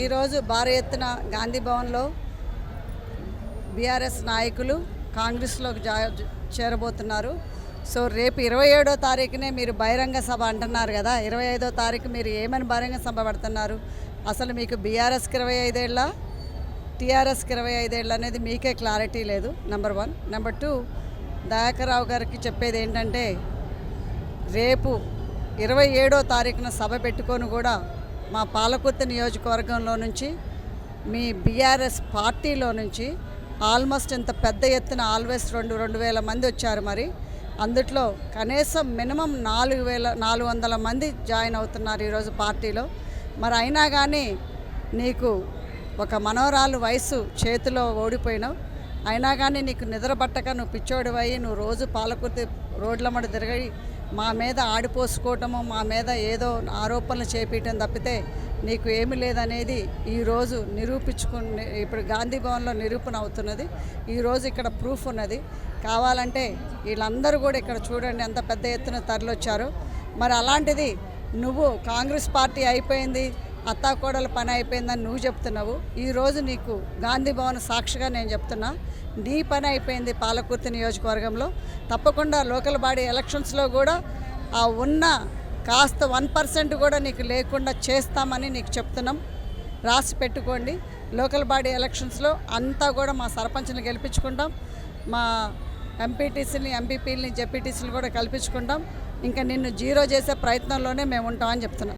ఈరోజు భారీ ఎత్తున గాంధీ భవన్లో బీఆర్ఎస్ నాయకులు కాంగ్రెస్లోకి జా చేరబోతున్నారు. సో రేపు ఇరవై ఏడో తారీఖునే మీరు బహిరంగ సభ అంటున్నారు కదా. ఇరవై ఐదో తారీఖు మీరు ఏమని బహిరంగ సభ పడుతున్నారు? అసలు మీకు బీఆర్ఎస్కి ఇరవై ఐదేళ్ళ? టీఆర్ఎస్కి ఇరవై ఐదేళ్ళు అనేది మీకే క్లారిటీ లేదు number one. Number two Dayakar Rao గారికి చెప్పేది ఏంటంటే రేపు ఇరవై ఏడో తారీఖున సభ పెట్టుకొని కూడా మా పాలకొత్త నియోజకవర్గంలో నుంచి మీ బీఆర్ఎస్ పార్టీలో నుంచి ఆల్మోస్ట్ ఇంత పెద్ద ఎత్తున ఆల్వేస్ రెండు రెండు వేల మంది వచ్చారు మరి. అందుట్లో కనీసం మినిమం నాలుగు వేల నాలుగు వందల మంది జాయిన్ అవుతున్నారు ఈరోజు పార్టీలో. మరి అయినా కానీ నీకు ఒక మనోరాలు వయసు చేతిలో ఓడిపోయినావు. అయినా కానీ నీకు నిద్ర పట్టక నువ్వు పిచ్చోడివయ్యి నువ్వు రోజు పాలకుర్తి రోడ్ల మడి తిరగడి మా మీద ఆడిపోసుకోవటము మా మీద ఏదో ఆరోపణలు చేపించడం తప్పితే నీకు ఏమి లేదనేది ఈరోజు నిరూపించుకుని ఇప్పుడు గాంధీ భవన్లో నిరూపణ అవుతున్నది. ఈరోజు ఇక్కడ ప్రూఫ్ ఉన్నది. కావాలంటే వీళ్ళందరూ కూడా ఇక్కడ చూడండి ఎంత పెద్ద ఎత్తున తరలొచ్చారు. మరి అలాంటిది నువ్వు కాంగ్రెస్ పార్టీ అయిపోయింది. అత్తాకోడల పని అయిపోయిందని నువ్వు చెప్తున్నావు. ఈరోజు నీకు గాంధీ భవన్ సాక్షిగా నేను చెప్తున్నా. నీ పని అయిపోయింది పాలకుర్తి నియోజకవర్గంలో. తప్పకుండా లోకల్ బాడీ ఎలక్షన్స్లో కూడా ఆ ఉన్న కాస్త వన్ పర్సెంట్ కూడా నీకు లేకుండా చేస్తామని నీకు చెప్తున్నాం. రాసి పెట్టుకోండి. లోకల్ బాడీ ఎలక్షన్స్లో అంతా కూడా మా సర్పంచ్ని గెలిపించుకుంటాం. మా ఎంపీటీసీని ఎంపీపీలని జెపీటీసీని కూడా కల్పించుకుంటాం. ఇంకా నిన్ను జీరో చేసే ప్రయత్నంలోనే మేము ఉంటామని చెప్తున్నాం.